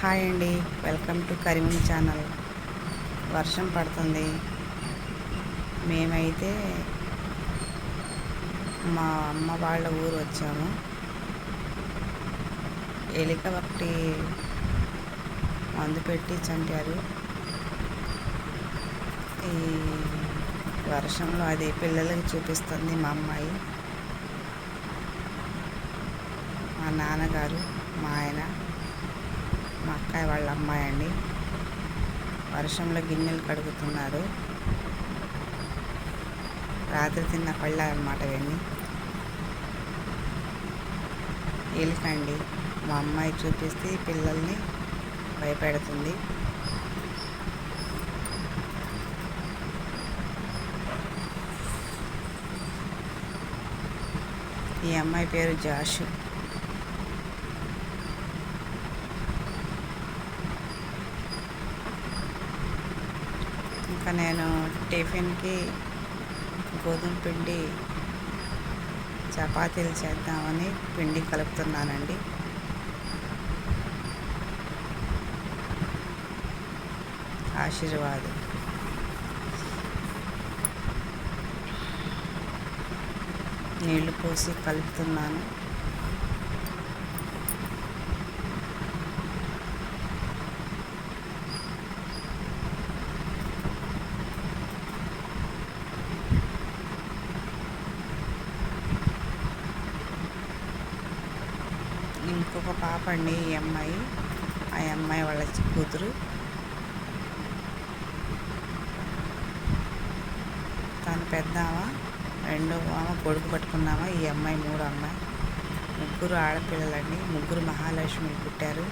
Hi అండి. Welcome to Karim channel. వర్షం పడుతుంది. మేమైతే మా అమ్మ వాళ్ళ ఊరు వచ్చాము. ఎలిక ఒకటి మందు పెట్టి చంపారు. ఈ వర్షంలో అది పిల్లలకి చూపిస్తుంది మా అమ్మాయి. మా నాన్నగారు మా ఆయన. మా అక్కయ్య వాళ్ళ అమ్మాయి అండి. వర్షంలో గిన్నెలు కడుగుతున్నారు. రాత్రి తిన్న పళ్ళ అనమాట ఇవన్నీ. ఎలుకండి మా అమ్మాయి చూపిస్తే పిల్లల్ని భయపెడుతుంది. ఈ అమ్మాయి పేరు జాషు. ఇంకా నేను టిఫిన్కి గోధుమ పిండి చపాతీలు చేద్దామని పిండి కలుపుతున్నానండి. ఆశీర్వాద్. నీళ్ళు పోసి కలుపుతున్నాను. ఇంకొక పాప అండి ఈ అమ్మాయి. ఆ అమ్మాయి వాళ్ళ కూతురు. తను పెద్ద రెండో ఆమె కొడుకు పట్టుకున్నామా? ఈ అమ్మాయి మూడో అమ్మాయి. ముగ్గురు ఆడపిల్లలండి. ముగ్గురు మహాలక్ష్మి పుట్టారు.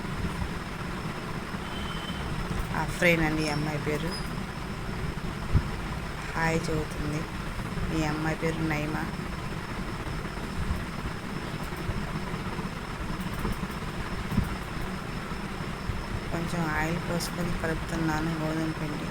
అఫ్రేన్ అండి ఈ అమ్మాయి పేరు. హాయ్ చదువుతుంది. ఈ అమ్మాయి పేరు నైమా. కొంచెం ఆయిల్ పోసుకొని కలుపుతున్నాను గోధుమ పిండి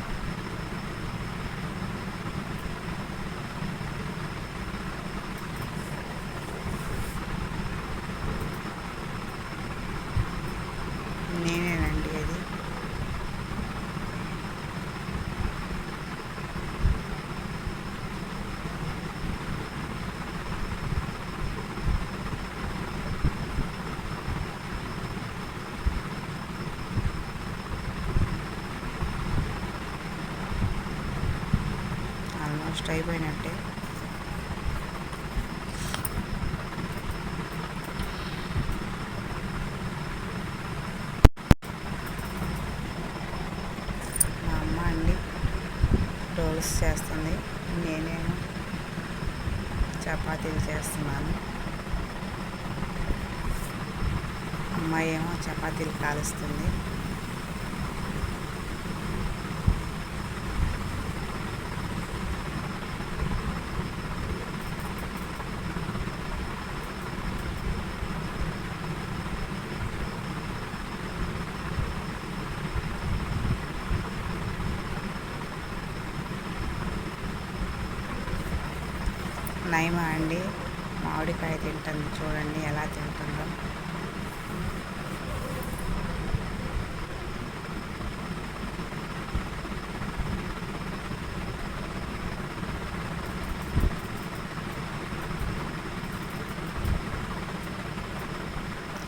నేనేనండి అది ఆల్మోస్ట్ అయిపోయినట్టే మా అమ్మ అండి రోల్స్ చేస్తుంది. నేనేమో చపాతీలు చేస్తున్నాను. అమ్మాయి ఏమో చపాతీలు కాలుస్తుంది. నయమా అండి? మామిడికాయ తింటుంది చూడండి ఎలా తింటుందో.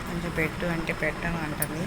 కొంచెం పెట్టు అంటే పెట్టను అంటుంది.